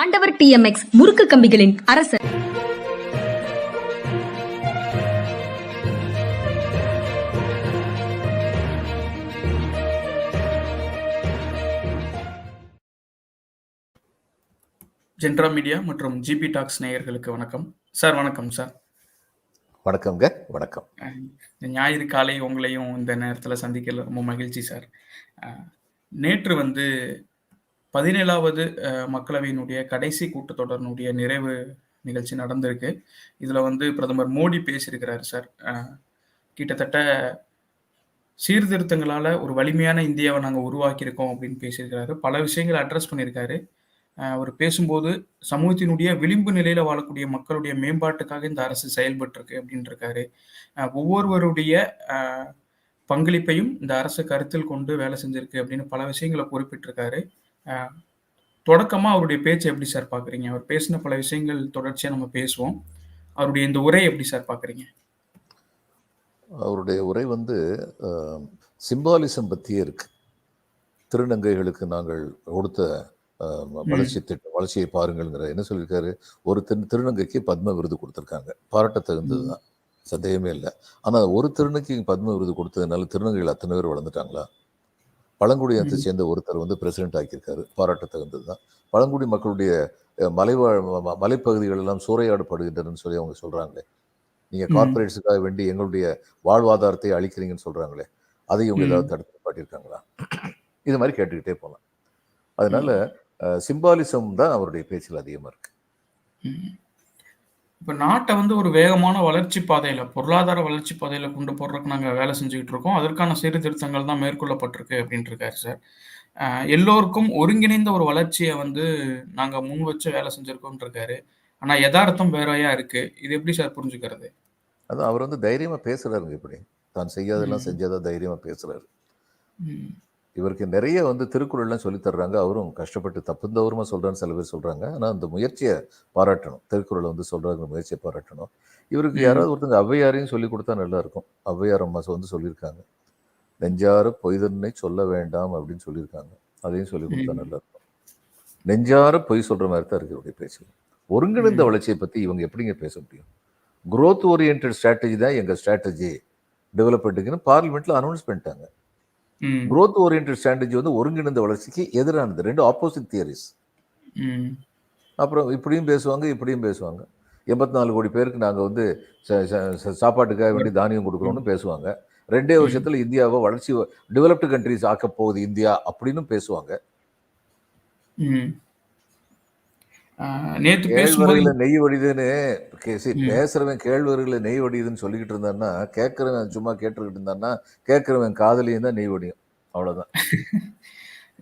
ஆண்டவர் டிஎம்எக்ஸ் முறுக்கு கம்பிகளின் அரசர். ஜென்ட்ரா மீடியா மற்றும் ஜிபி டாக்ஸ் நேயர்களுக்கு வணக்கம். சார் வணக்கம் சார் வணக்கம்ங்க வணக்கம். ஞாயிறு காலை உங்களையும் இந்த நேரத்தில் சந்திக்கல. ரொம்ப மகிழ்ச்சி சார் நேற்று வந்து பதினேழாவது மக்களவையினுடைய கடைசி கூட்டத்தொடரினுடைய நிறைவு நிகழ்ச்சி நடந்திருக்கு. இதில் வந்து பிரதமர் மோடி பேசியிருக்கிறார் சார். கிட்டத்தட்ட சீர்திருத்தங்களால் ஒரு வலிமையான இந்தியாவை நாங்கள் உருவாக்கியிருக்கோம் அப்படின்னு பேசியிருக்கிறாரு. பல விஷயங்களை அட்ரஸ் பண்ணியிருக்காரு. அவர் பேசும்போது சமூகத்தினுடைய விளிம்பு நிலையில வாழக்கூடிய மக்களுடைய மேம்பாட்டுக்காக இந்த அரசு செயல்பட்டு இருக்கு அப்படின்னு இருக்காரு ஒவ்வொருவருடைய பங்களிப்பையும் இந்த அரசு கருத்தில் கொண்டு வேலை செஞ்சிருக்கு அப்படின்னு பல விஷயங்களை குறிப்பிட்டிருக்காரு. அஹ், தொடக்கமா அவருடைய பேச்சை எப்படி சார் பாக்குறீங்க? அவர் பேசின பல விஷயங்கள் தொடர்ச்சியா நம்ம பேசுவோம். அவருடைய இந்த உரை எப்படி சார் பாக்குறீங்க? அவருடைய உரை வந்து சிம்பாலிசம் பற்றியே இருக்கு. திருநங்கைகளுக்கு நாங்கள் கொடுத்த வளர்ச்சி திட்டம் வளர்ச்சியை பாருங்கள்ங்கிற என்ன சொல்லியிருக்காரு? ஒரு திரு திருநங்கைக்கு பத்ம விருது கொடுத்துருக்காங்க. பாராட்ட தகுந்தது தான். சந்தேகமே இல்லை. ஆனால் ஒரு திருநங்கைக்கு பத்ம விருது கொடுத்ததுனால திருநங்கைகள் அத்தனை பேர் வளர்ந்துட்டாங்களா? பழங்குடியினத்தை. சேர்ந்த ஒருத்தர் வந்து பிரசிடென்ட் ஆக்கியிருக்காரு பாராட்ட தகுந்தது தான் பழங்குடி மக்களுடைய மலைவாழ் மலைப்பகுதிகள் எல்லாம் சூறையாடப்படுகின்றனன்னு சொல்லி அவங்க சொல்றாங்களே நீங்க. கார்பரேட்ஸுக்காக வேண்டி எங்களுடைய வாழ்வாதாரத்தை அழிக்கிறீங்கன்னு சொல்றாங்களே அதை இவங்க. ஏதாவது தடுத்து காட்டியிருக்காங்களா இது மாதிரி கேட்டுக்கிட்டே போகலாம் அதனால சிம்பாலிசம் தான் அவருடைய பேச்சில் அதிகமா இருக்கு. இப்ப நாட்டை வந்து ஒரு வேகமான வளர்ச்சி பாதையில பொருளாதார வளர்ச்சி பாதையில கொண்டு போறதுக்கு நாங்க வேலை செஞ்சுக்கிட்டு இருக்கோம். அதற்கான சீர்திருத்தங்கள் தான் மேற்கொள்ளப்பட்டிருக்கு அப்படின்னு இருக்காரு சார். எல்லோருக்கும் ஒருங்கிணைந்த ஒரு வளர்ச்சியை வந்து நாங்க முன் வச்சு வேலை செஞ்சிருக்கோம் இருக்காரு. ஆனா யதார்த்தம் வேறையா இருக்கு. இது எப்படி சார் புரிஞ்சுக்கிறது? அதான் அவர் வந்து தைரியமா பேசுறாருங்க இப்படி. தான் செய்யாதெல்லாம் ம். செஞ்சாதான் தைரியமா பேசுறாரு. ம். இவருக்கு நிறைய வந்து திருக்குறள்லாம் சொல்லி தர்றாங்க. அவரும் கஷ்டப்பட்டு தப்புந்தவருமா சொல்றான்னு சில பேர் சொல்றாங்க. ஆனா அந்த முயற்சியை பாராட்டணும். திருக்குறளை வந்து சொல்றாங்க முயற்சியை பாராட்டணும். இவருக்கு. யாராவது ஒருத்தங்க ஔவையாரையும் சொல்லி கொடுத்தா நல்லா இருக்கும் ஔவையார் அம்மா வந்து சொல்லியிருக்காங்க. நெஞ்சார பொய்தன்னை சொல்ல வேண்டாம் அப்படின்னு சொல்லியிருக்காங்க. அதையும் சொல்லி கொடுத்தா. நல்லா இருக்கும் நெஞ்சார பொய் சொல்ற மாதிரி தான் இருக்கு இவருடைய பேச்சு ஒருங்கிணைந்த. வளர்ச்சியை பத்தி இவங்க எப்படிங்க பேச முடியும்? Growth ஓரியன்ட் ஸ்ட்ராட்டஜி தான் எங்க ஸ்ட்ராட்டஜி டெவலப்மெண்ட்டுக்குன்னு பார்லிமெண்ட்ல அனௌன்ஸ் பண்ணிட்டாங்க. Growth ஓரியன்ட் ஸ்ட்ராட்டஜி வந்து ஒருங்கிணைந்த வளர்ச்சிக்கு எதிரானது. ரெண்டு ஆப்போசிட் தியரிஸ். அப்புறம் இப்படியும் பேசுவாங்க இப்படியும் பேசுவாங்க. எண்பத்தி நாலு கோடி பேருக்கு நாங்கள் வந்து சாப்பாட்டுக்காக வேண்டி தானியம் கொடுக்குறோம்னு பேசுவாங்க. ரெண்டே. வருஷத்துல இந்தியாவை வளர்ச்சி டெவலப்டு கண்ட்ரிஸ் ஆக்க போகுது இந்தியா அப்படின்னு பேசுவாங்க. நேத்து பேசும்போது நெய் வடிதுன்னு. பேசுறவன் கேழ்வரகுல நெய் வடியுதுன்னு சொல்லிக்கிட்டு இருந்தான்னா கேட்கறவன் சும்மா கேட்டுக்கிட்டு இருந்தான்னா கேட்கறவன் காதலியும் தான் நெய் வடியும். அவ்வளவுதான்.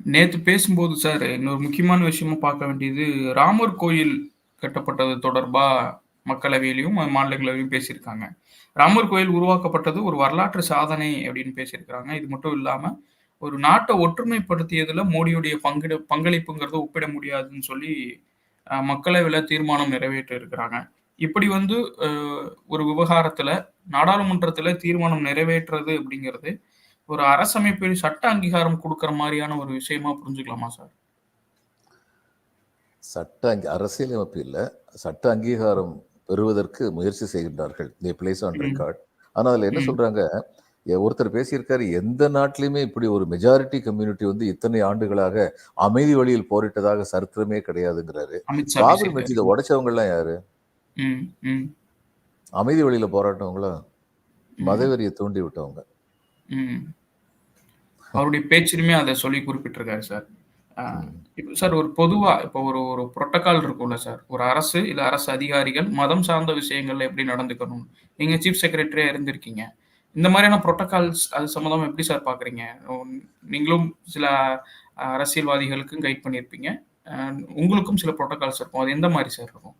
நேத்து பேசும்போது சார் இன்னொரு முக்கியமான விஷயமா பார்க்க வேண்டியது ராமர் கோயில் கட்டப்பட்டது தொடர்பா மக்களவையிலையும் மாநிலங்களவையும் பேசியிருக்காங்க. ராமர் கோயில் உருவாக்கப்பட்டது ஒரு வரலாற்று சாதனை அப்படின்னு பேசியிருக்கிறாங்க. இது மட்டும் இல்லாம ஒரு நாட்டை ஒற்றுமைப்படுத்தியதுல மோடியுடைய பங்கிட பங்களிப்புங்கிறது ஒப்பிட முடியாதுன்னு சொல்லி மக்களவையில தீர்மானம் நிறைவேற்ற இருக்கிறாங்க இப்படி வந்து ஒரு விவகாரத்துல நாடாளுமன்றத்துல தீர்மானம் நிறைவேற்றுறது அப்படிங்கிறது ஒரு அரசமைப்பில் சட்ட அங்கீகாரம் கொடுக்கிற மாதிரியான ஒரு விஷயமா புரிஞ்சுக்கலாமா சார்? சட்ட அங்கீ அரசியலமைப்பு இல்லை. சட்ட அங்கீகாரம் பெறுவதற்கு முயற்சி செய்கின்றார்கள். They place on. ரெக்கார்ட். ஆனால் அதில் என்ன. சொல்றாங்க? ஒருத்தர் பேசியிருக்காரு எந்த நாட்டிலையுமே இப்படி ஒரு மெஜாரிட்டி கம்யூனிட்டி வந்து இத்தனை ஆண்டுகளாக அமைதி வழியில் போரிட்டதாக சரித்திரமே கிடையாதுங்கிறாரு. பாபரி மஸ்ஜிதை உடைச்சவங்கலாம் யாரு? அமைதி வழியில போராட்டவங்களா? மதவெறியை தூண்டி விட்டவங்க. அவருடைய பேச்சிலுமே அதை சொல்லி குறிப்பிட்டிருக்காரு சார். இப்போ சார் ஒரு பொதுவா இப்போ ஒரு ஒரு புரோட்டோகால் இருக்கும்ல சார். ஒரு அரசு இல்ல அரசு அதிகாரிகள் மதம் சார்ந்த விஷயங்கள்ல எப்படி நடந்துக்கணும் நீங்க சீஃப் செக்ரட்டரியா இருந்திருக்கீங்க. இந்த மாதிரியான புரோட்டோகால்ஸ் அது சம்மந்தமா எப்படி சார் பாக்குறீங்க? உம், நீங்களும் சில அரசியல்வாதிகளுக்கும் கைட் பண்ணியிருப்பீங்க. உங்களுக்கும் சில புரோட்டோகால்ஸ் இருக்கும். அது எந்த மாதிரி சார் இருக்கும்?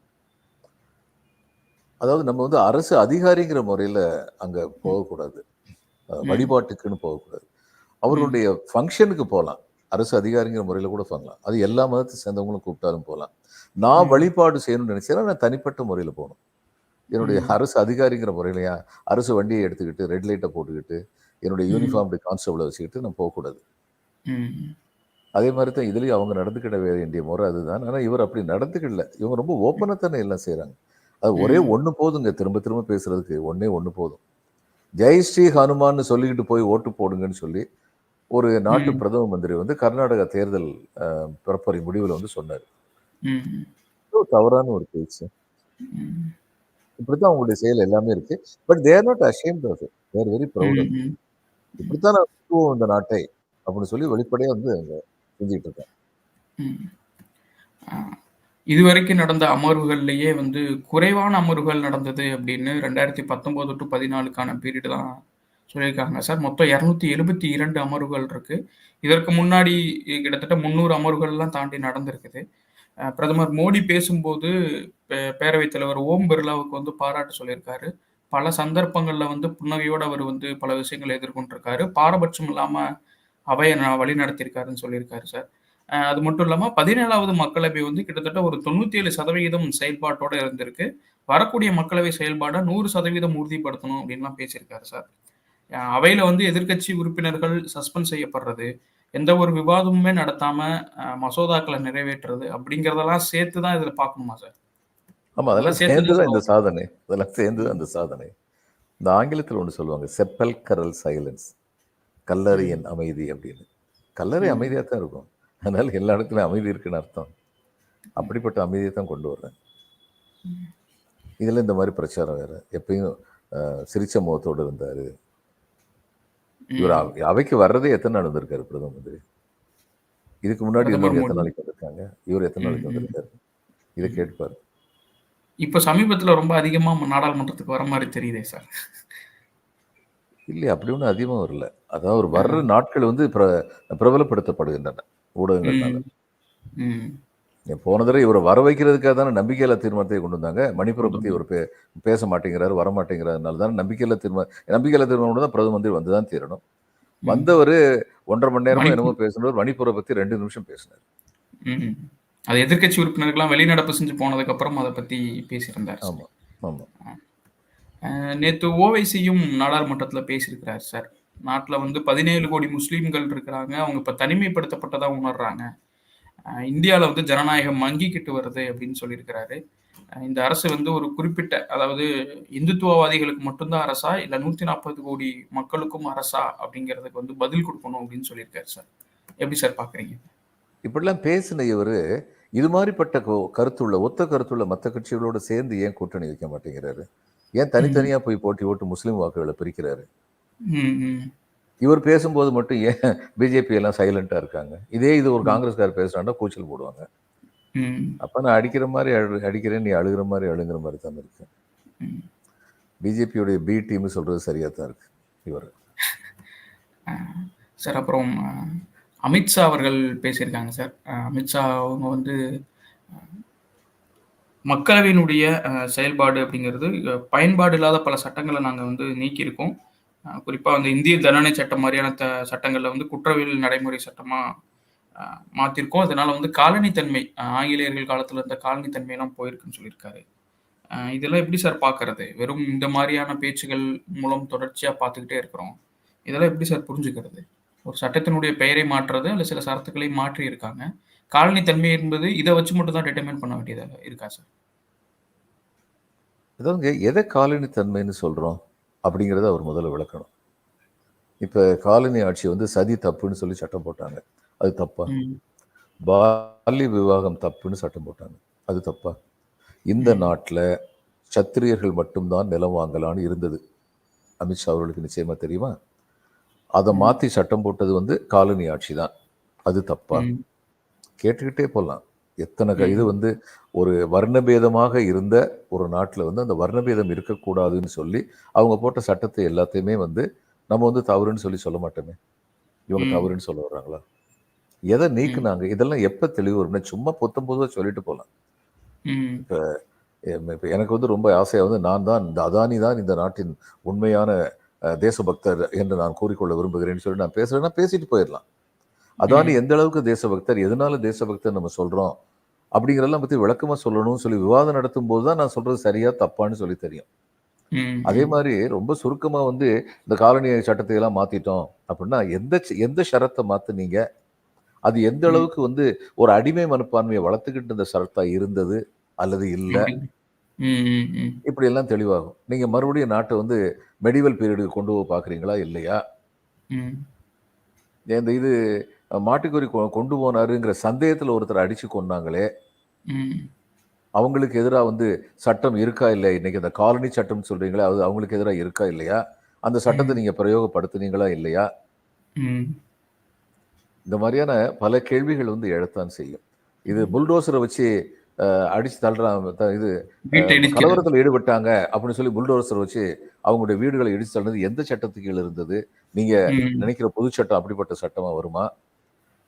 அதாவது நம்ம வந்து அரசு அதிகாரிங்கிற முறையில அங்க போகக்கூடாது. வழிபாட்டுக்குன்னு போகக்கூடாது. அவர்களுடைய ஃபங்க்ஷனுக்கு போகலாம். அரசு அதிகாரிங்கிற முறையில் கூட பண்ணலாம் அது எல்லா மதத்தை சேர்ந்தவங்களும் கூப்பிட்டாலும் போகலாம். நான் வழிபாடு செய்யணும்னு நினைச்சேன்னா நான் தனிப்பட்ட முறையில் போகணும். என்னுடைய அரசு அதிகாரிங்கிற முறையிலையா அரசு வண்டியை எடுத்துக்கிட்டு ரெட் லைட்டை போட்டுக்கிட்டு என்னுடைய யூனிஃபார்ம்டு கான்ஸ்டபிளை வச்சுக்கிட்டு நான் போகக்கூடாது. அதே மாதிரி தான் இதுலேயும் அவங்க நடந்துக்கிட வேண்டிய முறை அதுதான். ஆனால் இவர் அப்படி நடந்துக்கிடல இவங்க ரொம்ப ஓப்பனாக தானே எல்லாம் செய்கிறாங்க அது ஒரே. ஒன்று போதுங்க. திரும்ப திரும்ப பேசுறதுக்கு ஒண்ணே ஒன்று போதும். ஜெய் ஸ்ரீ ஹனுமான்னு சொல்லிக்கிட்டு போய் ஓட்டு போடுங்கன்னு சொல்லி ஒரு நாட்டு. பிரதம மந்திரி வந்து கர்நாடகா தேர்தல் பிறப்பறை முடிவில் வந்து சொன்னார். தவறான ஒரு பேச்சு. இப்படித்தான் அவங்களுடைய செயல் எல்லாமே இருக்கு. But they're not ashamed of it they're very proud. இப்படித்தான் நான் இந்த நாட்டை அப்படின்னு சொல்லி வெளிப்படையா வந்து செஞ்சுட்டு. ஆ. இதுவரைக்கும் நடந்த அமர்வுகள்லயே வந்து குறைவான அமர்வுகள் நடந்தது அப்படின்னு ரெண்டாயிரத்தி பத்தொன்பது டு பதினாலுக்கான பீரியட் தான் சொல்லியிருக்காங்க. சார் மொத்தம் இரநூத்தி எழுபத்தி இரண்டு அமர்வுகள் இருக்கு. இதற்கு முன்னாடி கிட்டத்தட்ட முந்நூறு அமர்வுகள்லாம் தாண்டி நடந்திருக்குது. பிரதமர் மோடி பேசும்போது பே- பேரவைத் தலைவர் ஓம் பிர்லாவுக்கு வந்து பாராட்டு சொல்லியிருக்காரு. பல சந்தர்ப்பங்களில் வந்து புன்னகையோடு அவர் வந்து பல விஷயங்களை எதிர்கொண்டிருக்காரு. பாரபட்சம் இல்லாமல் அவையை ந- வழி நடத்தியிருக்காருன்னு சொல்லியிருக்காரு சார். அது மட்டும் இல்லாமல் பதினேழாவது மக்களவை வந்து கிட்டத்தட்ட ஒரு தொண்ணூத்தி ஏழு சதவிகிதம் செயல்பாட்டோடு இருந்திருக்கு. வரக்கூடிய மக்களவை செயல்பாடை நூறு சதவீதம் உறுதிப்படுத்தணும் அப்படின்லாம் பேசியிருக்காரு சார். அவையில் வந்து எதிர்க்கட்சி உறுப்பினர்கள் சஸ்பெண்ட் செய்யப்படுறது எந்த ஒரு விவாதமுமே நடத்தாம மசோதாக்களை நிறைவேற்றுறது அப்படிங்கறதெல்லாம் சேர்த்து தான் இதுல பார்க்கணுமா சார்? ஆமா அதெல்லாம் சேர்ந்து தான் இந்த தான் சாதனை. அதெல்லாம் சேர்ந்து தான் இந்த சாதனை. இந்த ஆங்கிலத்தில் ஒன்று சொல்லுவாங்க செப்பல் கரல் சைலன்ஸ். கல்லறையின் அமைதி அப்படின்னு. கல்லறை. அமைதியாக தான் இருக்கும். அதனால எல்லா இடத்துலையும் அமைதி இருக்குன்னு அர்த்தம். அப்படிப்பட்ட அமைதியை தான் கொண்டு வர்றேன். இதில் இந்த மாதிரி பிரச்சாரம் வேற. எப்பயும் சிரிச்ச முகத்தோடு இருந்தார். இவர் அவைக்கு வர்றதே எத்தனை நாள் வந்திருக்காரு பிரதம மந்திரி இதுக்கு முன்னாடி எத்தனை. நாளைக்கு வந்திருக்காங்க? இவர் எத்தனை நாளைக்கு. வந்திருக்காரு? இதை கேட்டுப்பாரு இப்ப சமீபத்துல ரொம்ப அதிகமா நாடாளுமன்றத்துக்கு வர மாதிரி தெரியுதே சார். இல்லை அப்படி ஒன்றும் அதிகமாக வரல. அதாவது ஒரு வர்ற நாட்கள் வந்து பிர பிரபலப்படுத்தப்படுகின்றன ஊடகங்கள்னால. போன தடவை இவரை வர வைக்கிறதுக்காக தானே நம்பிக்கையில்லா தீர்மானத்தை கொண்டு வந்தாங்க. மணிப்பூரை பற்றி இவர் பே பேச மாட்டேங்கிறாரு வர மாட்டேங்கிறதுனால தானே நம்பிக்கையில்லா தீர்மானம் நம்பிக்கையில்லா தீர்மானம் தான் பிரதம மந்திரி வந்து தான் தீரணும். வந்தவர் ஒன்றரை மணி நேரமா மணிப்பூர். என்னமோ பேசினவர் மணிப்பூரை பற்றி ரெண்டு நிமிஷம் பேசினார். ம். அது எதிர்க்கட்சி உறுப்பினர்கள்லாம் வெளிநடப்பு செஞ்சு போனதுக்கு அப்புறம் அதை பத்தி பேசியிருந்தார். ஆமாம் ஆமாம் நேத்து ஓவைசியும் நாடாளுமன்றத்துல பேசியிருக்கிறார் சார். நாட்டுல வந்து பதினேழு கோடி முஸ்லீம்கள் இருக்கிறாங்க. அவங்க இப்ப தனிமைப்படுத்தப்பட்டதா உணர்றாங்க. அஹ் இந்தியால வந்து ஜனநாயகம் மங்கிக்கிட்டு வருது அப்படின்னு சொல்லியிருக்கிறாரு. இந்த அரசு வந்து ஒரு குறிப்பிட்ட அதாவது இந்துத்துவவாதிகளுக்கு மட்டும்தான் அரசா இல்ல நூத்தி நாற்பது கோடி மக்களுக்கும் அரசா அப்படிங்கிறதுக்கு வந்து பதில் கொடுக்கணும் அப்படின்னு சொல்லியிருக்காரு சார். எப்படி சார் பாக்குறீங்க? இப்படிலாம் பேசின இவர் இது மாதிரிப்பட்ட கருத்துள்ள ஒத்த கருத்துள்ள மற்ற கட்சிகளோடு சேர்ந்து ஏன் கூட்டணி வைக்க மாட்டேங்கிறாரு? ஏன் தனித்தனியாக போய் போட்டி போட்டு முஸ்லீம் வாக்குகளை பிரிக்கிறாரு. இவர் பேசும்போது மட்டும் ஏன் பிஜேபி எல்லாம் சைலண்டா இருக்காங்க? இதே இது ஒரு காங்கிரஸ்கார் பேசுறாண்டா கூச்சல் போடுவாங்க. அப்ப நான் அடிக்கிற மாதிரி அழு அடிக்கிறேன் நீ அழுகிற மாதிரி அழுகிற மாதிரி தான் இருக்கு. பிஜேபியோடைய பி டீம் சொல்றது சரியா தான் இருக்கு இவர். சார் அப்புறம் அமித்ஷா அவர்கள் பேசியிருக்காங்க சார். அமித்ஷா அவங்க வந்து மக்களவையினுடைய செயல்பாடு அப்படிங்கிறது பயன்பாடு இல்லாத பல சட்டங்களை நாங்கள் வந்து நீக்கியிருக்கோம். குறிப்பாக வந்து இந்திய தண்டனை சட்டம் மாதிரியான த சட்டங்களில் வந்து குற்றவியல் நடைமுறை சட்டமாக மாற்றிருக்கோம் அதனால் அதனால வந்து காலனித்தன்மை ஆங்கிலேயர்கள் காலத்தில் இருந்த காலனித்தன்மையெல்லாம் போயிருக்குன்னு சொல்லியிருக்காரு. இதெல்லாம் எப்படி சார் பார்க்கறது வெறும் இந்த மாதிரியான பேச்சுகள் மூலம் தொடர்ச்சியாக பார்த்துக்கிட்டே இருக்கிறோம். இதெல்லாம் எப்படி சார் புரிஞ்சுக்கிறது? ஒரு சட்டத்தினுடைய பெயரை மாற்றுறது இல்லை சில சரத்துக்களை மாற்றி இருக்காங்க காலனி தன்மை என்பது இதை வச்சு மட்டும் தான் டிட்டர்மைன் பண்ண வேண்டியதாக இருக்கா சார்? அதாவதுங்க எதை காலனி சொல்கிறோம் அப்படிங்கிறத அவர் முதல்ல விளக்கணும். இப்ப காலனி ஆட்சி வந்து சதி தப்புன்னு சொல்லி சட்டம் போட்டாங்க. அது தப்பா? பால்ய விவாகம் தப்புன்னு சட்டம் போட்டாங்க. அது தப்பா? இந்த. நாட்டுல சத்திரியர்கள் மட்டும்தான் நிலம் வாங்கலான்னு இருந்தது. அமித்ஷா அவர்களுக்கு நிச்சயமா தெரியுமா? அதை ம். மாத்தி சட்டம் போட்டது வந்து காலனி ஆட்சி தான் அது தப்பா? கேட்டுக்கிட்டே போகலாம் எத்தனை. இது வந்து ஒரு வர்ணபேதமாக இருந்த ஒரு நாட்டில் வந்து அந்த வர்ணபேதம் இருக்கக்கூடாதுன்னு சொல்லி அவங்க போட்ட சட்டத்தை எல்லாத்தையுமே வந்து நம்ம வந்து தவறுன்னு சொல்லி சொல்ல மாட்டோமே. இவங்க. தவறுன்னு சொல்ல வர்றாங்களா? எதை நீக்குனாங்க? இதெல்லாம் எப்போ தெளிவு வரும்னா சும்மா பொத்தம் பொதுவாக சொல்லிட்டு போகலாம் ம், இப்போ எனக்கு வந்து ரொம்ப ஆசையாக வந்து நான் தான் இந்த அதானி தான் இந்த நாட்டின் உண்மையான தேசபக்தர் என்று நான் கூறிக்கொள்ள விரும்புகிறேன்னு சொல்லி நான் பேசுறேன்னா பேசிட்டு போயிடலாம். அதானி. எந்த அளவுக்கு தேசபக்தர் எதனால தேசபக்தர் நம்ம சொல்றோம் அப்படிங்கிறதெல்லாம் பத்தி விளக்கமா சொல்லணும்னு சொல்லி விவாதம் நடத்தும் போது தான் நான் சொல்றது சரியா தப்பான்னு சொல்லி தெரியும் அதே. மாதிரி ரொம்ப சுருக்கமா வந்து இந்த காலனி சட்டத்தை எல்லாம் மாத்திட்டோம் அப்படின்னா எந்த எந்த ஷரத்தை மாத்துனீங்க அது எந்த. அளவுக்கு வந்து ஒரு அடிமை மனப்பான்மையை வளர்த்துக்கிட்டு இருந்த சரத்தா இருந்தது அல்லது இல்ல. இப்படி எல்லாம் தெளிவாகும் நீங்க மறுபடியும் நாட்டை வந்து மெடிவல் பீரியடுக்கு கொண்டு போக பாக்குறீங்களா இல்லையா. இந்த இது மாட்டுக்கறி கொண்டு போனாருங்கிற சந்தேகத்துல ஒருத்தர் அடிச்சு கொன்னாங்களே ம். அவங்களுக்கு எதிராக வந்து சட்டம் இருக்கா இல்லை இன்னைக்கு அந்த காலனி சட்டம் சொல்றீங்களா அது அவங்களுக்கு எதிராக இருக்கா இல்லையா அந்த சட்டத்தை. நீங்க பிரயோகப்படுத்துனீங்களா இல்லையா. இந்த மாதிரியான பல கேள்விகள் வந்து எழத்தான் செய்யும் இது புல்டோசரை வச்சு அடிச்சு தள்ளுறாங்க இது. கலவரத்தில் ஈடுபட்டாங்க அப்படின்னு சொல்லி புல்டோசரை வச்சு அவங்களுடைய வீடுகளை இடிச்சு தள்ளுறது எந்த சட்டத்துக்கு கீழ் இருந்தது நீங்க. நினைக்கிற பொது சட்டம் அப்படிப்பட்ட சட்டமா வருமா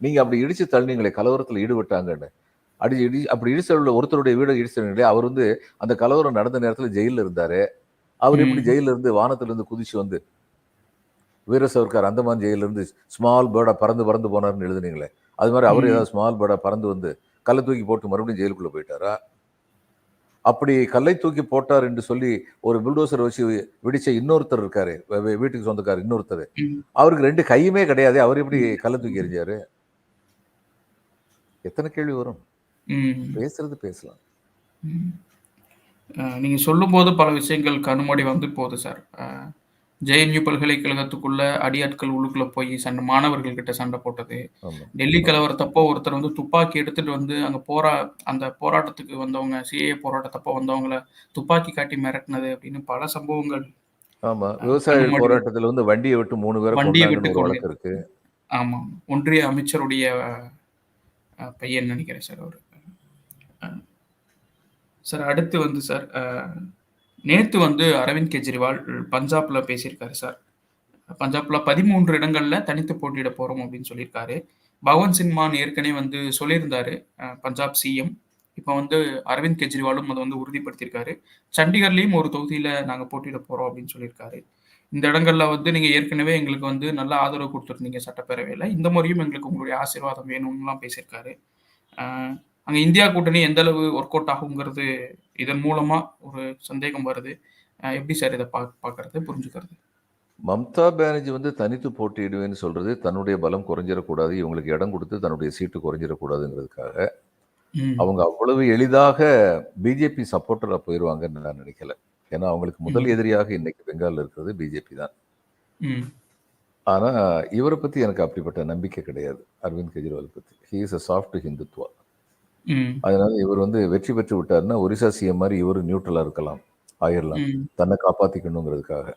நீங்க அப்படி இடிச்சு தள்ளினீங்களே கலவரத்தில் ஈடுபட்டாங்கன்னு அடி இடி அப்படி இடிச்சு தள்ள ஒருத்தருடைய வீடை இடிச்சு தள்ளினீங்களே அவர் வந்து அந்த கலவரம் நடந்த நேரத்துல ஜெயில்ல இருந்தாரு அவர் எப்படி ம். ஜெயில்ல இருந்து வானத்துல இருந்து குதிச்சு வந்து வீர சவர்கார் அந்தமான் ஜெயில இருந்து ஸ்மால் பேர்டா பறந்து பறந்து போனார்னு எழுதுனீங்களே அது மாதிரி அவர். ஏதாவது ஸ்மால் பேர்டா பறந்து வந்து கல்லை தூக்கி போட்டு மறுபடியும் ஜெயிலுக்குள்ள போயிட்டாரா அப்படி கல்லை தூக்கி போட்டார் என்று சொல்லி ஒரு புல்டோசர் வச்சு விடிச்ச இன்னொருத்தர் இருக்காரு வீட்டுக்கு சொந்தக்காரர் இன்னொருத்தர். அவருக்கு ரெண்டு கையுமே கிடையாது அவர் எப்படி கல்லை தூக்கி எறிஞ்சாரு எத்தனை கேள்வி வரும். பேசுறது பேசலாம். நீங்க சொல்லும்போது பல விஷயங்கள் கண்முடி வந்து போகுது சார். ஜேஎன்யூ பல்கலைக்கழகத்துக்குள்ள அடியாட்கள் உள்ளுக்குள்ள போய் சண்டை மாணவர்கள் கிட்ட சண்டை போட்டது. டெல்லி கலவரத்தப்போ ஒருத்தர் வந்து துப்பாக்கி எடுத்துட்டு வந்து அங்க போரா அந்த போராட்டத்துக்கு வந்தவங்க சிஏ போராட்டத்தப்போ வந்தவங்கள துப்பாக்கி காட்டி மிரட்டினது அப்படின்னு பல சம்பவங்கள். ஆமா. கண்முடி போராட்டத்துல வந்து வண்டியை விட்டு மூணு பேரை வண்டியை விட்டு இருக்கு. ஆமா. ஒன்றிய அமைச்சருடைய பையன் நினைக்கிறேன் சார் அவர். சார் அடுத்து வந்து சார் நேற்று வந்து அரவிந்த் கெஜ்ரிவால் பஞ்சாப்ல பேசியிருக்காரு சார். பஞ்சாப்ல பதிமூன்று இடங்கள்ல தனித்து போட்டியிட போறோம் அப்படின்னு சொல்லியிருக்காரு. பகவந்த் சிங் மான் ஏற்கனவே வந்து சொல்லியிருந்தாரு பஞ்சாப் சிஎம். இப்போ வந்து அரவிந்த் கெஜ்ரிவாலும் அதை வந்து உறுதிப்படுத்தியிருக்காரு. சண்டிகர்லேயும் ஒரு தொகுதியில் நாங்கள் போட்டியிட போகிறோம் அப்படின்னு சொல்லியிருக்காரு. இந்த இடங்கள்ல வந்து நீங்க ஏற்கனவே எங்களுக்கு வந்து நல்ல ஆதரவு கொடுத்துருந்தீங்க சட்டப்பேரவையில. இந்த முறையும் எங்களுக்கு உங்களுடைய ஆசீர்வாதம் வேணும்னுலாம் பேசியிருக்காரு. அங்க இந்தியா கூட்டணி எந்த அளவு ஒர்க் அவுட் ஆகுங்கிறது இதன் மூலமா ஒரு சந்தேகம் வருது. எப்படி சார் இதை பா பாக்குறது புரிஞ்சுக்கிறது? மம்தா பானர்ஜி வந்து தனித்து போட்டியிடுவேன்னு சொல்றது தன்னுடைய பலம் குறைஞ்சிடக்கூடாது இவங்களுக்கு இடம் கொடுத்து தன்னுடைய சீட்டு குறைஞ்சிடக்கூடாதுங்கிறதுக்காக. அவங்க அவ்வளவு எளிதாக பிஜேபி சப்போர்ட்டரா போயிடுவாங்கன்னு நான் நினைக்கல. ஏன்னா அவங்களுக்கு முதல் எதிரியாக இன்னைக்கு பெங்கால்ல இருக்கிறது பிஜேபி தான். ஆனா இவரை பத்தி எனக்கு அப்படிப்பட்ட நம்பிக்கை கிடையாது அரவிந்த் கெஜ்ரிவால் பத்தி. He is a soft Hindutva அதனால இவர் வந்து வெற்றி பெற்று விட்டாருன்னா ஒரிசா சிஎம் மாதிரி இவரு நியூட்ரலா இருக்கலாம் ஆயிரலாம். தன்னை காப்பாத்திக்கணுங்கிறதுக்காக.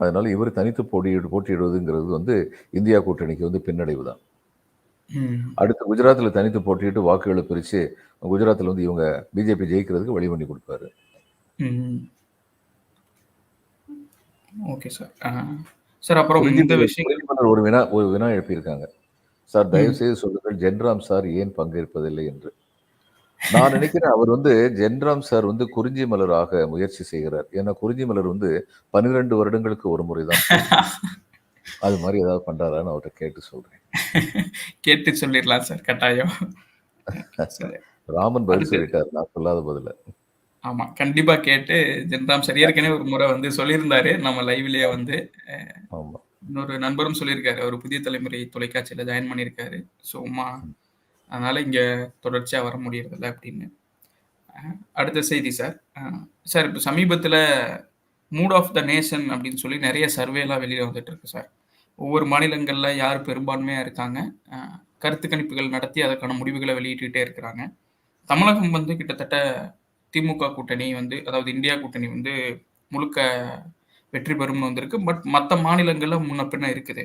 அதனால இவர் தனித்து போட்டியிடு போட்டியிடுவதுங்கிறது வந்து இந்தியா கூட்டணிக்கு வந்து பின்னடைவு தான். அடுத்து குஜராத்தில் தனித்து போட்டியிட்டு வாக்குகளை பிரித்து குஜராத்தில் வந்து இவங்க பிஜேபி ஜெயிக்கிறதுக்கு வழி பண்ணி கொடுப்பாரு. Okay sir. சார் அப்புறம் இந்த விஷயங்கள் ஒரு வினா ஒரு வினா எழுப்பியிருக்காங்க. சார் தயவு செய்து சொல்லுங்கள் ஜென்ராம் சார் ஏன் பங்கேற்பதில்லை என்று? நான் நினைக்கிறேன் அவர் வந்து ஜென்ராம் சார் வந்து குறிஞ்சி மலராக முயற்சி செய்கிறார். ஏன்னா குறிஞ்சி மலர் வந்து பன்னிரெண்டு வருடங்களுக்கு ஒரு முறை தான். அது மாதிரி ஏதாவது பண்றாரான்னு அவர்கிட்ட கேட்டு சொல்றேன். கேட்டு சொல்லிடலாம் சார் கட்டாயம். ராமன் பதில் சொல்லிட்டார் நான் சொல்லாத பதில. ஆமா கண்டிப்பா கேட்டு ஜென்ராம் சார் ஏற்கனவே ஒரு முறை வந்து சொல்லியிருந்தாரு நம்ம லைவ்லயே வந்து இன்னொரு நண்பரும் சொல்லியிருக்காரு அவர் புதிய தலைமுறை தொலைக்காட்சியில ஜாயின் பண்ணியிருக்காரு. சும்மா அதனால இங்க தொடர்ச்சியா வர முடியறதில்ல அப்படின்னு. அடுத்த செய்தி சார். சார் இப்போ சமீபத்துல மூட் ஆஃப் த நேஷன் அப்படின்னு சொல்லி நிறைய சர்வேலாம் வெளியில் வந்துட்டு இருக்கு சார் ஒவ்வொரு மாநிலங்களில் யார் பெரும்பான்மையாக இருக்காங்க கருத்து கணிப்புகள் நடத்தி அதற்கான முடிவுகளை வெளியிட்டுட்டே இருக்கிறாங்க. தமிழகம் வந்து கிட்டத்தட்ட திமுக கூட்டணி வந்து அதாவது இந்தியா கூட்டணி வந்து முழுக்க வெற்றி பெறும்னு வந்திருக்கு. பட் மற்ற மாநிலங்களில் முன்ன பின்ன இருக்குது.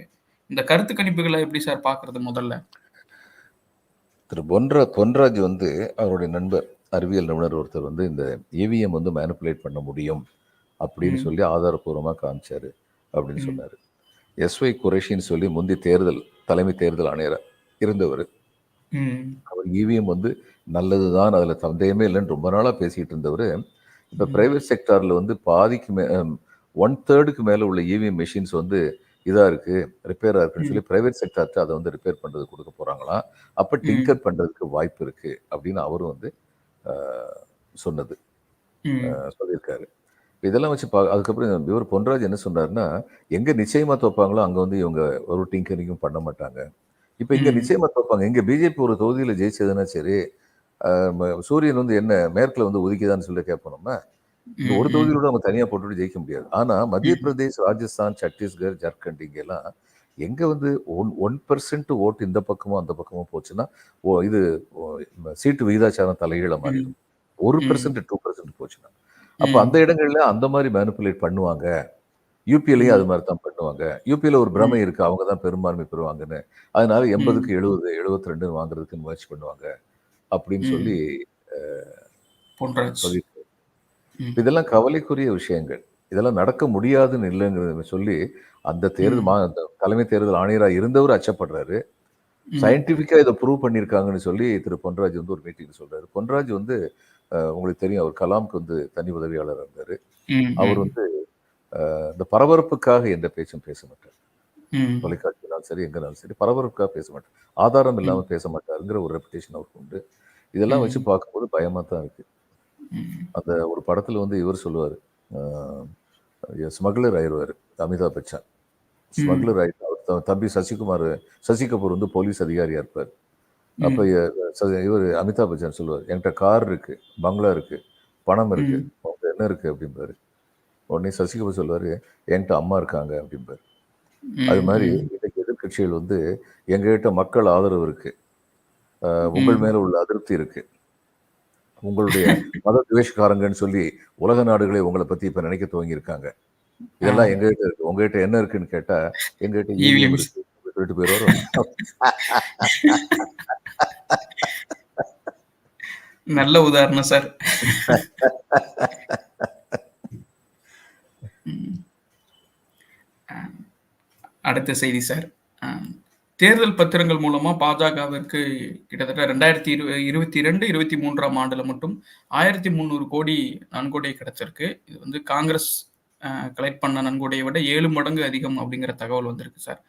இந்த கருத்து கணிப்புகளை எப்படி சார் பார்க்குறது முதல்ல? திரு பொன்ரா பொன்ராஜ் வந்து அவருடைய நண்பர் அறிவியல் நிபுணர் ஒருத்தர் வந்து இந்த இவிஎம் வந்து மேனிப்புலேட் பண்ண முடியும். அப்படின்னு சொல்லி ஆதாரப்பூர்வமா காமிச்சாரு அப்படின்னு சொன்னாரு. எஸ்ஒய் குரேஷின்னு சொல்லி முந்தி தேர்தல் தலைமை தேர்தல் ஆணையர் இருந்தவர். அவர் இவிஎம் வந்து நல்லதுதான் அதுல சந்தேகமே இல்லைன்னு ரொம்ப நாளா பேசிட்டு இருந்தவர். இப்ப பிரைவேட் செக்டார்ல வந்து பாதிக்கு மே ஒன் தேர்டுக்கு மேல உள்ள இவிஎம் மிஷின்ஸ் வந்து இதா இருக்கு ரிப்பேரா இருக்குன்னு சொல்லி பிரைவேட் செக்டார்ட்ட அதை வந்து ரிப்பேர் பண்றது கொடுக்க போறாங்களாம் அப்ப டிங்கர் பண்றதுக்கு வாய்ப்பு இருக்கு அப்படின்னு அவரும் வந்து சொன்னது சொல்லியிருக்காரு. இதெல்லாம் வச்சு பா அதுக்கப்புறம் இவர் பொன்ராஜ் என்ன சொன்னாருன்னா எங்க நிச்சயமா தோப்பாங்களோ அங்க வந்து இவங்க ஒரு டிங்கரிங்கும் பண்ண மாட்டாங்க. இப்ப இங்க ம். நிச்சயமா தோப்பாங்க. இங்க பிஜேபி ஒரு தொகுதியில ஜெயிச்சதுன்னா சரி சூரியன் வந்து என்ன மேற்குல வந்து உதிக்குதான்னு சொல்லி கேட்போம் நம்ம. ஒரு ம், தொகுதியில கூட நம்ம தனியா போட்டுட்டு ஜெயிக்க முடியாது. ஆனா மத்திய. பிரதேஷ் ராஜஸ்தான் சத்தீஸ்கர் ஜார்க்கண்ட் இங்கெல்லாம் எங்க வந்து ஒன் ஒன் பர்சன்ட் ஓட்டு இந்த பக்கமும் அந்த பக்கமும் போச்சுன்னா ஓ இது சீட்டு விகிதாச்சாரம் தலைகீழ மாறிடும். ஒரு. பர்சன்ட் டூ பர்சன்ட் போச்சுன்னா. அப்ப. அந்த இடங்கள்ல அந்த மாதிரி மேனிப்புலேட் பண்ணுவாங்க. யூபியிலையும் அது மாதிரி தான் பண்ணுவாங்க. யூபியில ஒரு பிரமை இருக்கு. அவங்க தான் பெரும்பான்மை பெறுவாங்கன்னு. அதனால எண்பதுக்கு எழுபது எழுபத்தி ரெண்டு வாங்குறதுக்கு முயற்சி பண்ணுவாங்க. அப்படின்னு. சொல்லி. இதெல்லாம் கவலைக்குரிய விஷயங்கள். இதெல்லாம் நடக்க முடியாதுன்னு இல்லைங்கிறத சொல்லி அந்த தேர்தல் மா. தலைமை தேர்தல் ஆணையரா இருந்தவர் அச்சப்படுறாரு. ம். சயின்டிபிக்கா இதை ப்ரூவ் பண்ணியிருக்காங்கன்னு சொல்லி திரு பொன்ராஜ் வந்து ஒரு மீட்டிங் சொல்றாரு. பொன்ராஜ் வந்து உங்களுக்கு தெரியும் அவர் கலாம்க்கு வந்து தனி உதவியாளர் இருந்தாரு. அவர் வந்து இந்த பரபரப்புக்காக எந்த பேச்சும் பேச மாட்டார். தொலைக்காட்சியினாலும் சரி எங்கனாலும் சரி பரபரப்புக்காக பேச மாட்டார். ஆதாரம் இல்லாம பேச மாட்டாருங்கிற ஒரு ரெப்புடேஷன் அவருக்கு உண்டு. இதெல்லாம் வச்சு பார்க்கும்போது பயமா தான் இருக்கு. அந்த ஒரு படத்துல வந்து இவர் சொல்லுவார். ஸ்மக்லர் ஆயிடுவார் அமிதாப் பச்சன். ஸ்மக்லர் ஆயிட்டு தம்பி சசிகுமார் சசி கபூர் வந்து போலீஸ் அதிகாரியா இருப்பார் அப்ப இவர் அமிதாப் பச்சன் சொல்லுவார் என்கிட்ட கார் இருக்கு பங்களா இருக்கு பணம் இருக்கு ம். உங்கள்ட்ட என்ன இருக்கு அப்படிம்பாரு உடனே சசி கபூர் சொல்லுவாரு என்கிட்ட அம்மா இருக்காங்க அப்படிம்பாரு. அது மாதிரி ம். இன்னைக்கு எதிர்க்கட்சிகள் வந்து எங்ககிட்ட மக்கள் ஆதரவு இருக்கு அஹ் உங்கள். மேல உள்ள அதிருப்தி இருக்கு உங்களுடைய மத துவேஷக்காரங்கன்னு சொல்லி உலக நாடுகளே உங்களை பத்தி இப்ப நினைக்க துவங்கி இதெல்லாம் எங்ககிட்ட இருக்கு. உங்ககிட்ட என்ன இருக்குன்னு கேட்டா எங்ககிட்ட இருக்கு. சொல்லிட்டு போயிடுவாரு. நல்ல உதாரணம் சார். அடுத்த செய்தி சார். தேர்தல் பத்திரங்கள் மூலமா பாஜகவிற்கு கிட்டத்தட்ட ரெண்டாயிரத்தி இரு இருபத்தி ரெண்டு இருபத்தி மூன்றாம் ஆண்டுல மட்டும் ஆயிரத்தி முந்நூறு கோடி நன்கொடை கிடைச்சிருக்கு. இது வந்து காங்கிரஸ் கலெக்ட் பண்ண நன்கொடையை விட ஏழு மடங்கு அதிகம் அப்படிங்கிற தகவல் வந்திருக்கு சார்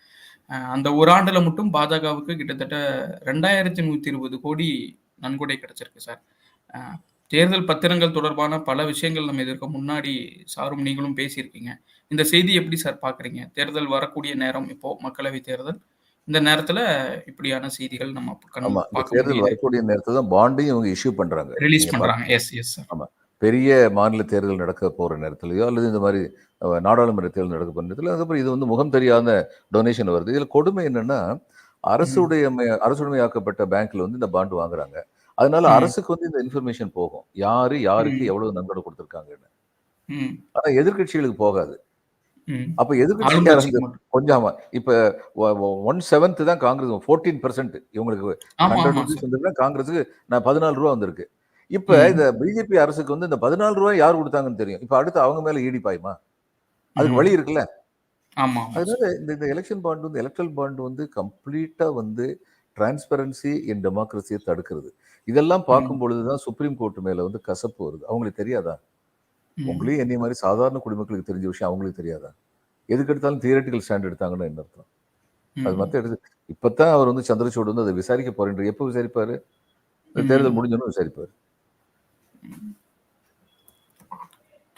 அந்த ஒரு ஆண்டுல மட்டும் பாஜகவுக்கு கிட்டத்தட்ட ரெண்டாயிரத்தி நூத்தி இருபது கோடி நன்கொடை கிடைச்சிருக்கு சார் தேர்தல் பத்திரங்கள் தொடர்பான பல விஷயங்கள் நம்ம இதற்கு முன்னாடி சாரும் நீங்களும் பேசியிருக்கீங்க. இந்த செய்தி எப்படி சார் பாக்குறீங்க தேர்தல் வரக்கூடிய நேரம் இப்போ மக்களவை தேர்தல். இந்த நேரத்துல இப்படியான செய்திகள் நம்ம தேர்தல் வரக்கூடிய நேரத்துல தான் பாண்டையும் இவங்க இஷ்யூ பண்றாங்க. ரிலீஸ் பண்றாங்க. எஸ் எஸ் சார் ஆமா. பெரிய மாநில தேர்தல் நடக்க போற நேரத்திலயோ அல்லது இந்த மாதிரி நாடாளுமன்ற தேர்தல் நடக்க போற நேரத்துல அதுக்கப்புறம் இது வந்து முகம் தெரியாத டொனேஷன் வருது. இதுல கொடுமை என்னன்னா அரசுடைய அரசுடைமையாக்கப்பட்ட பேங்க்ல வந்து இந்த பாண்டு வாங்குறாங்க. அதனால. அரசுக்கு வந்து இந்த இன்ஃபர்மேஷன் போகும். யாரு யாருக்கு. எவ்வளவு நன்கொடை கொடுத்திருக்காங்கன்னு. ஆனா எதிர்க்கட்சிகளுக்கு போகாது. அப்ப மட்டும். கொஞ்சம். இப்ப ஒன் செவன்த் தான் காங்கிரஸ் ஃபோர்டீன் பர்சன்ட் இவங்களுக்கு ஹண்ட்ரட் ருபீஸ் வந்திருக்குன்னா காங்கிரஸுக்கு நான் பதினாலு ரூபா வந்திருக்கு. இப்ப இந்த பிஜேபி அரசுக்கு வந்து இந்த பதினாலு ரூபாய் யார் கொடுத்தாங்கன்னு தெரியும். இப்ப அடுத்து அவங்க மேல ஈடி பாயுமா? அதுக்கு. வழி இருக்குல்ல. அதனால இந்த இந்த எலெக்ஷன் பாண்ட் வந்து எலக்ட்ரல் பாண்ட் வந்து கம்ப்ளீட்டா வந்து டிரான்ஸ்பரன்சி இன் டெமோக்ரஸியை தடுக்கிறது. இதெல்லாம் பார்க்கும் பொழுதுதான் சுப்ரீம் கோர்ட் மேல வந்து கசப்பு வருது. அவங்களுக்கு தெரியாதா? உங்களையும் என்னைய மாதிரி சாதாரண குடிமக்களுக்கு தெரிஞ்ச விஷயம் அவங்களுக்கு தெரியாதா? எதுக்கு எடுத்தாலும் தியரட்டிக்கல் ஸ்டாண்ட் எடுத்தாங்கன்னா என்ன அர்த்தம்? அது மத்த எடுத்து இப்பதான் அவர் வந்து சந்திரசூட் வந்து அதை விசாரிக்க போறேன் எப்போ விசாரிப்பாரு. தேர்தல் முடிஞ்சோன்னு விசாரிப்பாரு.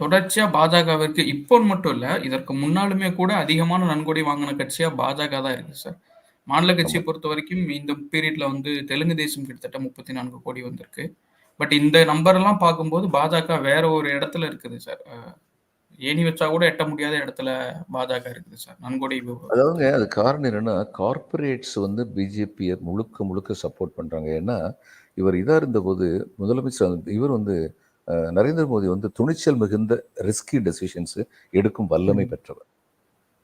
தொடர்ச்சியா பாஜகவிற்கு இப்போ மட்டும் இல்ல இதற்கு முன்னாலுமே கூட அதிகமான நன்கொடை வாங்கின கட்சியா பாஜக தான் இருக்கு சார் மாநில கட்சியை பொறுத்த வரைக்கும் இந்த பீரியட்ல வந்து தெலுங்கு தேசம் கிட்டத்தட்ட முப்பத்தி நான்கு கோடி வந்திருக்கு. பட் இந்த நம்பர் எல்லாம் பார்க்கும்போது பாஜக வேற ஒரு இடத்துல இருக்குது சார் ஏணி வச்சா கூட எட்ட முடியாத இடத்துல பாஜக இருக்குது சார் நன்கொடை அதாவதுங்க அது காரணம் என்னன்னா கார்ப்பரேட்ஸ் வந்து பிஜேபியை முழுக்க முழுக்க சப்போர்ட் பண்றாங்க. ஏன்னா இவர் இதா இருந்தபோது முதலமைச்சர் இவர் வந்து நரேந்திர மோடி வந்து துணிச்சல் மிகுந்த ரிஸ்கி டெசிஷன்ஸ் எடுக்கும் வல்லமை பெற்றவர்.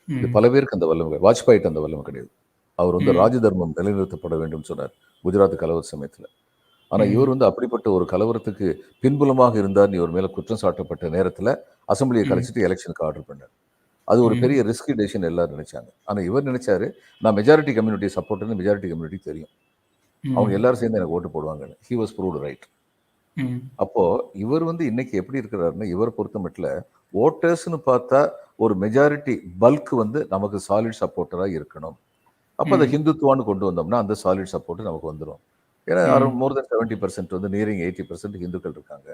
இது பல பேருக்கு அந்த வல்லமை வாஜ்பாய்க்கு அந்த வல்லமை கிடையாது. அவர் வந்து ராஜ தர்மம் நிலைநிறுத்தப்பட வேண்டும் சொன்னார் குஜராத் கலவர சமயத்துல. ஆனா ம், இவர் வந்து அப்படிப்பட்ட ஒரு கலவரத்துக்கு பின்புலமாக இருந்தார் இவர் மேல குற்றம் சாட்டப்பட்ட நேரத்துல அசம்பிளியை கலைச்சிட்டு எலெக்ஷனுக்கு ஆர்டர் பண்ணார். அது ஒரு பெரிய ரிஸ்கி டெசிஷன் எல்லாரும் நினைச்சாங்க. ஆனா இவர் நினைச்சாரு நான் மெஜாரிட்டி கம்யூனிட்டி சப்போர்ட்னு மெஜாரிட்டி கம்யூனிட்டி தெரியும். அவங்க எல்லாரும் சேர்ந்து எனக்கு ஓட்டு போடுவாங்கன்னு. ஹி வாஸ் ப்ரூவ்டு ரைட் அப்போ இவர் வந்து இன்னைக்கு எப்படி இருக்கிறாருன்னா இவர் பொறுத்த மட்டும் ஓட்டர்ஸ்னு பார்த்தா ஒரு மெஜாரிட்டி பல்க் வந்து நமக்கு சாலிட் சப்போர்ட்டரா இருக்கணும். அப்போ அதை ம், ஹிந்துத்துவான்னு கொண்டு வந்தோம்னா அந்த சாலிட் சப்போர்ட் நமக்கு வந்துடும் ஏன்னா ம், around more then seventy percent வந்து நியரிங் எயிட்டி பர்சன்ட் ஹிந்துக்கள் இருக்காங்க.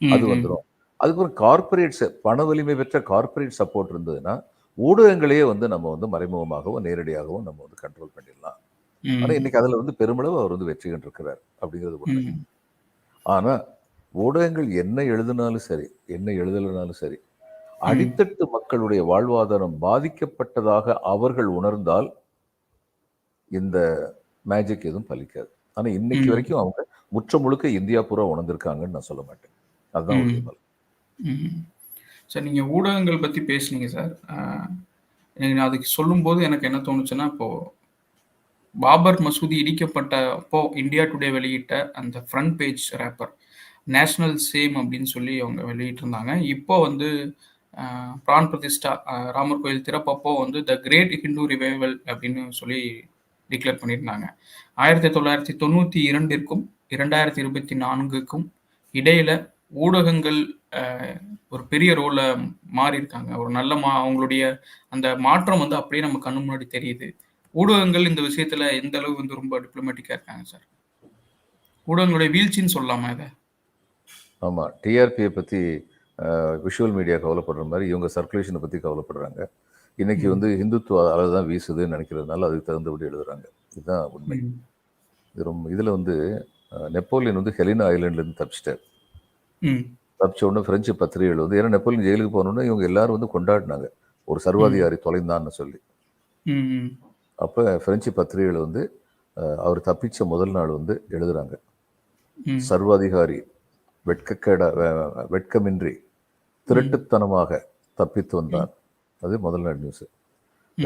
அது வந்துடும் அதுக்கப்புறம் கார்ப்பரேட்ஸ் பண வலிமை பெற்ற கார்ப்பரேட் சப்போர்ட் இருந்ததுன்னா ஊடகங்களையே வந்து நம்ம வந்து மறைமுகமாகவும் நேரடியாகவும் நம்ம வந்து கண்ட்ரோல் பண்ணிடலாம். ஆனா இன்னைக்கு அதுல வந்து பெருமளவு அவர் வந்து வெற்றி கண்டிருக்கிறார் அப்படிங்கிறது ம். ஆனா ஊடகங்கள் என்ன எழுதினாலும் சரி என்ன எழுதலைனாலும் சரி அடித்தட்டு மக்களுடைய வாழ்வாதாரம் பாதிக்கப்பட்டதாக அவர்கள் உணர்ந்தால் இந்த மேஜிக் எதுவும் பலிக்காது ஆனா இன்னைக்கு. வரைக்கும் அவங்க முற்ற முழுக்க இந்தியா பூரா உணர்ந்திருக்காங்கன்னு நான் சொல்ல மாட்டேன் அதுதான். உண்மை. சார் நீங்க ஊடகங்கள் பத்தி பேசுனீங்க சார். அ நீங்க அதுக்கு சொல்லும்போது எனக்கு என்ன தோணுச்சுன்னா, இப்போ பாபர் மசூதி இடிக்கப்பட்ட அப்போ இந்தியா டுடே வெளியிட்ட அந்த front page wrapper national shame அப்படின்னு சொல்லி அவங்க வெளியிட்டிருந்தாங்க. இப்போ வந்து பிரான் பிரதிஷ்டா ராமர் கோயில் திறப்பப்போ வந்து த கிரேட் ஹிந்து ரிவைவல் அப்படின்னு சொல்லி டிக்ளேர் பண்ணியிருந்தாங்க. 1992ற்கும் 2024க்கும் இடையில ஊடகங்கள் ஒரு பெரிய ரோல மாறியிருக்காங்க. ஒரு நல்ல மா அவங்களுடைய அந்த மாற்றம் வந்து அப்படியே நம்ம கண்ணு முன்னாடி தெரியுது. ஊடகங்கள் இந்த விஷயத்துல எந்த அளவு வந்து ரொம்ப டிப்ளமேட்டிக்கா இருக்காங்க சார்? ஊடகங்களுடைய வீழ்ச்சின்னு சொல்லலாமா இத? ஆமா டிஆர்பியை பத்தி விஷுவல் மீடியா கவலைப்படுற மாதிரி இவங்க சர்க்குலேஷனை பத்தி கவலைப்படுறாங்க இன்னைக்கு. வந்து இந்துத்துவ அதுதான் வீசுதுன்னு நினைக்கிறதுனால அதுக்கு தகுந்தபடி எழுதுறாங்க இதுதான் உண்மை. இது ரொம்ப இதுல வந்து நெப்போலியன் வந்து ஹெலினா ஐலாண்ட்ல இருந்து தப்பிச்சிட்டார். தப்பிச்ச உடனே பிரெஞ்சு பத்திரிகைகள் வந்து ஏன்னா நெப்போலியன் ஜெயிலுக்கு போனோடனே இவங்க எல்லாரும் வந்து கொண்டாடினாங்க ஒரு சர்வாதிகாரி தொலைந்தான்னு சொல்லி. அப்போ பிரெஞ்சு பத்திரிகைகள் வந்து அவர் தப்பிச்ச முதல் நாள் வந்து எழுதுறாங்க. சர்வாதிகாரி வெட்கக்கேட வெட்கமின்றி திருட்டுத்தனமாக தப்பித்து வந்தார் அது முதல் நாள் நியூஸ்.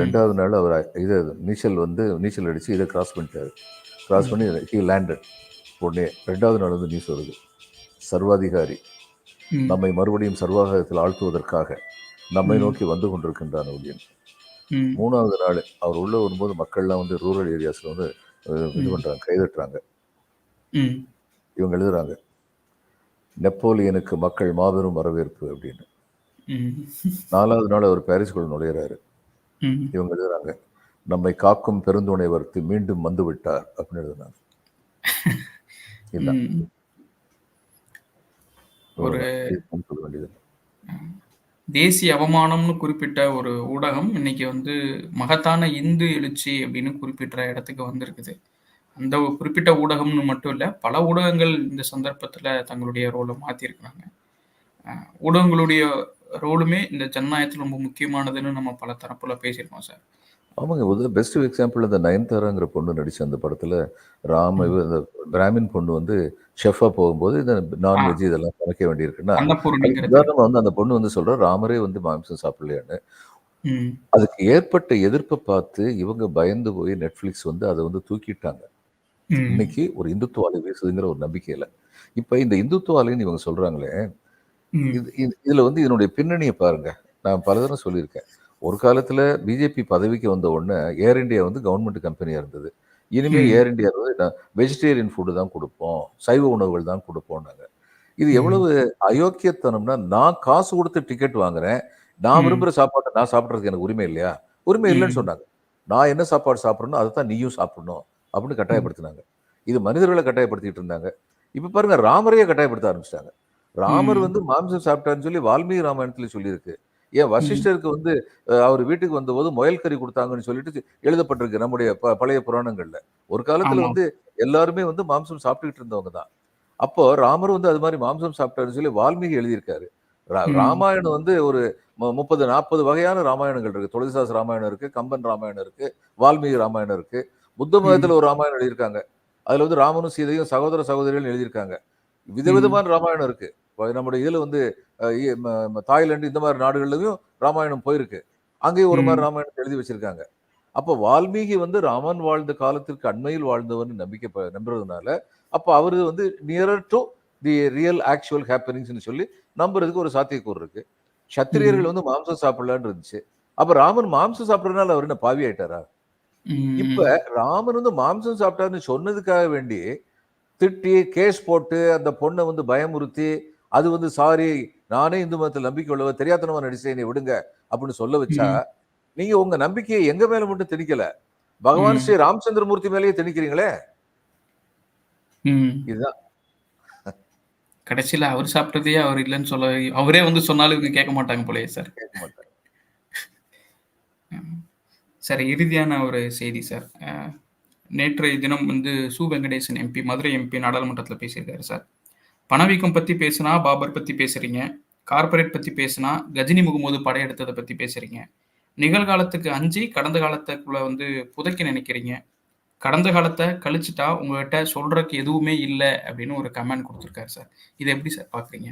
ரெண்டாவது நாள் அவர் இது நீச்சல் வந்து நீச்சல் அடிச்சு இதை கிராஸ் பண்ணிட்டாரு கிராஸ் பண்ணி ஹி லேண்டட் உடனே ரெண்டாவது நாள் வந்து நியூஸ் வருது சர்வாதிகாரி. நம்மை மறுபடியும் சர்வாகத்தில் ஆழ்த்துவதற்காக நம்மை. நோக்கி வந்து கொண்டிருக்கின்றான் அப்படின்னு. மூணாவது நாள் அவர் உள்ள வரும்போது மக்கள்லாம் வந்து ரூரல் ஏரியாஸ்ல வந்து இது. பண்றாங்க கைதட்டுறாங்க. இவங்க எழுதுறாங்க நெப்போலியனுக்கு மக்கள் மாபெரும் வரவேற்பு அப்படின்னு. நாலாவது நாள் அவர் பாரிஸ்குள் நுழையிறாரு. இவங்க எழுதுறாங்க நம்மை காக்கும் பெருந்துணைவர் தி- மீண்டும் வந்து விட்டார் அப்படின்னு எழுதுனாங்க ம். ஒரு சொல்ல வேண்டியது தேசிய அவமானம்னு குறிப்பிட்ட ஒரு ஊடகம் இன்னைக்கு வந்து மகத்தான இந்து எழுச்சி அப்படின்னு குறிப்பிட்ட இடத்துக்கு வந்திருக்குது. அந்த குறிப்பிட்ட ஊடகம்னு மட்டும் இல்லை பல ஊடகங்கள் இந்த சந்தர்ப்பத்தில் தங்களுடைய ரோலை மாற்றிருக்கிறாங்க ஊடகங்களுடைய ரோலுமே இந்த ஜனநாயகத்தில் ரொம்ப முக்கியமானதுன்னு நம்ம பல தரப்புல பேசியிருக்கோம் சார். ஆமாங்க ஒரு பெஸ்ட் எக்ஸாம்பிள் இந்த நயன்தாராங்கிற பொண்ணு நடிச்ச அந்த படத்துல ராம. இவ இந்த பிராமின் பொண்ணு வந்து ஷெஃபா போகும்போது இந்த. நான்வெஜ் இதெல்லாம் சமைக்க வேண்டியிருக்குன்னா அதுக்கு அன்னபூரணிங்கிறது. உதாரணமா வந்து அந்த பொண்ணு வந்து சொல்றா ராமரே வந்து மாംസം சாப்பிடலையான்னு. அதுக்கு ஏற்பட்ட எதிர்ப்பை பார்த்து இவங்க பயந்து போய் நெட்ஃபிளிக்ஸ் வந்து அதை வந்து தூக்கிட்டாங்க. இன்னைக்கு ஒரு இந்துத்துவ அலை வீசுதுங்கிற ஒரு நம்பிக்கையில இப்ப இந்த இந்துத்துவ அலைன்னு இவங்க சொல்றாங்களே இது- இதுல வந்து இதனுடைய பின்னணியை பாருங்க நான் பலதரம் சொல்லியிருக்கேன் ஒரு காலத்துல பிஜேபி பதவிக்கு வந்த உடனே ஏர் இந்தியா வந்து கவர்மெண்ட் கம்பெனியா இருந்தது இனிமே ம். ஏர் இந்தியா வந்து வெஜிடேரியன் ஃபுட்டு தான் கொடுப்போம் சைவ உணவுகள் தான் கொடுப்போம்னாங்க இது. எவ்வளவு அயோக்கியத்தனம்னா நான் காசு கொடுத்து டிக்கெட் வாங்குறேன் நான் ம். விரும்புற சாப்பாட்டை நான் சாப்பிட்றதுக்கு எனக்கு உரிமை இல்லையா உரிமை இல்லைன்னு. சொன்னாங்க நான் என்ன சாப்பாடு சாப்பிடணும் அதை தான் நீயும் சாப்பிடணும் அப்படின்னு. கட்டாயப்படுத்தினாங்க இது மனிதர்களை கட்டாயப்படுத்திட்டு இருந்தாங்க இப்ப பாருங்க ராமரையே கட்டாயப்படுத்த ஆரம்பிச்சிட்டாங்க ராமர். வந்து மாம்சம் சாப்பிட்டாருன்னு சொல்லி வால்மீகி ராமாயணத்துல சொல்லியிருக்கு ஏன். வசிஷ்டருக்கு வந்து அவர் வீட்டுக்கு வந்தபோது முயல் கறி கொடுத்தாங்கன்னு சொல்லிட்டு எழுதப்பட்டிருக்கு நம்முடைய ப- பழைய புராணங்கள்ல ஒரு காலத்துல. வந்து எல்லாருமே வந்து மாம்சம் சாப்பிட்டுக்கிட்டு இருந்தவங்க தான் அப்போ ராமர் வந்து அது மாதிரி மாம்சம் சாப்பிட்டாருன்னு சொல்லி வால்மீகி எழுதியிருக்காரு. ராமாயணம் வந்து ஒரு முப்பது நாற்பது வகையான ராமாயணங்கள் இருக்கு துளசிதாஸ் ராமாயணம் இருக்கு கம்பன் ராமாயணம் இருக்கு வால்மீகி ராமாயணம் இருக்கு புத்த. மதத்துல ஒரு ராமாயணம் எழுதியிருக்காங்க அதுல வந்து ராமனும் சீதையும் சகோதர சகோதரிகள் எழுதியிருக்காங்க. விதவிதமான ராமாயணம் இருக்கு நம்முடைய இதுல வந்து தாய்லாந்து இந்த மாதிரி நாடுகள்லயும் ராமாயணம் போயிருக்கு அங்கேயும் ஒரு மாதிரி. ராமாயணத்தை எழுதி வச்சிருக்காங்க அப்போ வால்மீகி வந்து ராமன் வாழ்ந்த காலத்திற்கு அண்மையில் வாழ்ந்தவர்னு நம்பிக்கை நம்புறதுனால அப்போ அவரு வந்து nearer to the real actual ஹேப்பனிங்ஸ்னு சொல்லி நம்புறதுக்கு ஒரு சாத்தியக்கூறு இருக்கு. சத்திரியர்கள் வந்து மாம்சம் சாப்பிடலான்னு இருந்துச்சு அப்ப ராமன் மாம்சம் சாப்பிடறதுனால அவர் என்ன பாவி ஆயிட்டாரா இப்ப. ராமன் வந்து மாம்சம் சாப்பிட்டாருன்னு சொன்னதுக்காக வேண்டி திட்டி கேஸ் போட்டு அந்த பொண்ணை வந்து பயமுறுத்தி அது வந்து சாரி நானே இந்து மதத்தில் நம்பிக்கை உள்ளவர் தெரியாதனமா நடிச்சேன் விடுங்க அப்படின்னு சொல்ல வச்சா. நீங்க உங்க நம்பிக்கையை எங்க மேல மட்டும் திணிக்கல பகவான். ஸ்ரீ ராமச்சந்திரமூர்த்தி மேலேயே திணிக்கிறீங்களே. இதுதான் கடைசியில அவர் சாப்பிட்டதையே அவர் இல்லைன்னு சொல்ல அவரே வந்து சொன்னாலும் இவங்க கேட்க மாட்டாங்க போலயே சார். கேட்க மாட்டாங்க. சார் இறுதியான ஒரு செய்தி சார். நேற்றைய தினம் வந்து சு வெங்கடேசன் எம்பி மதுரை எம்பி நாடாளுமன்றத்தில் பேசியிருக்காரு சார் பணவீக்கம் பத்தி பேசுனா பாபர் பத்தி பேசுறீங்க. கார்ப்பரேட் பத்தி பேசுனா கஜினி முகமது படையெடுத்ததை பத்தி பேசுறீங்க. நிகழ்காலத்துக்கு அஞ்சு கடந்த காலத்துக்குள்ள வந்து புதைக்க நினைக்கிறீங்க. கடந்த காலத்தை கழிச்சிட்டா உங்கள்கிட்ட சொல்றதுக்கு எதுவுமே இல்லை அப்படின்னு ஒரு கமெண்ட் கொடுத்துருக்காரு சார். இதை எப்படி சார் பார்க்குறீங்க?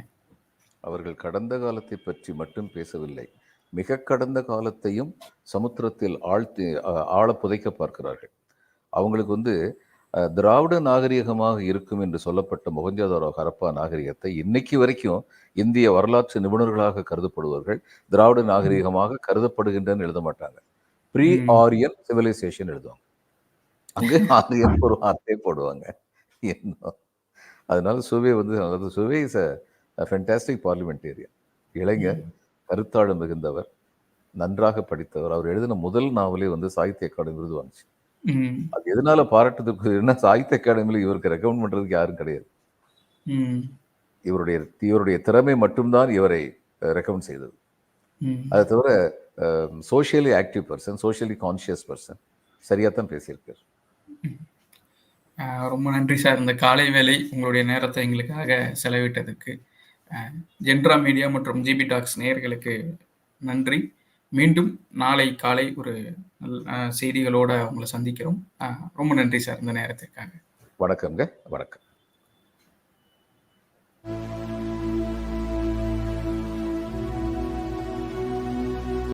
அவர்கள் கடந்த காலத்தை பற்றி மட்டும் பேசவில்லை. மிக கடந்த காலத்தையும் சமுத்திரத்தில் ஆழ்த்தி ஆழ புதைக்க பார்க்கிறார்கள். அவங்களுக்கு வந்து திராவிட நாகரிகமாக இருக்கும் என்று சொல்லப்பட்ட மொஹஞ்சதாரோ ஹரப்பா நாகரிகத்தை இன்னைக்கு வரைக்கும் இந்திய வரலாற்று நிபுணர்களாக கருதப்படுபவர்கள் திராவிட நாகரிகமாக கருதப்படுகின்றன்னு எழுத மாட்டாங்க. ப்ரீ. ஆரியன் சிவிலைசேஷன் எழுதுவாங்க. அங்கே ஆரியன் ஒரு வார்த்தையை போடுவாங்க. என்ன அதனால சுவே வந்து அதாவது சுவே இஸ் அ ஃபென்டாஸ்டிக் பார்லிமெண்டேரியன் இளைஞர் கருத்தாழ மிகுந்தவர் நன்றாக படித்தவர். அவர் எழுதின முதல் நாவலே வந்து சாகித்ய அகாடமி விருது வாங்குச்சு. அது எதனால பாராட்டுறதுக்கு என்ன சாகித்ய அகாடமியில் இவருக்கு ரெக்கமெண்ட் பண்றதுக்கு யாரும் கிடையாது. இவருடைய இவருடைய திறமை மட்டும்தான் இவரை ரெக்கமெண்ட் செய்தது. அதை தவிர socially active person socially conscious person சரியாக தான் பேசியிருக்கார். ரொம்ப நன்றி சார். இந்த காலை வேளை உங்களுடைய நேரத்தை எங்களுக்காக செலவிட்டதுக்கு ஆஹ் ஜென்ட்ரா மீடியா மற்றும் ஜிபி டாக்ஸ் நேயர்களுக்கு நன்றி. மீண்டும் நாளை காலை ஒரு செய்திகளோட உங்களை சந்திக்கிறோம். ரொம்ப நன்றி சார் இந்த நேரத்திற்காக. வணக்கம்ங்க. வணக்கம்.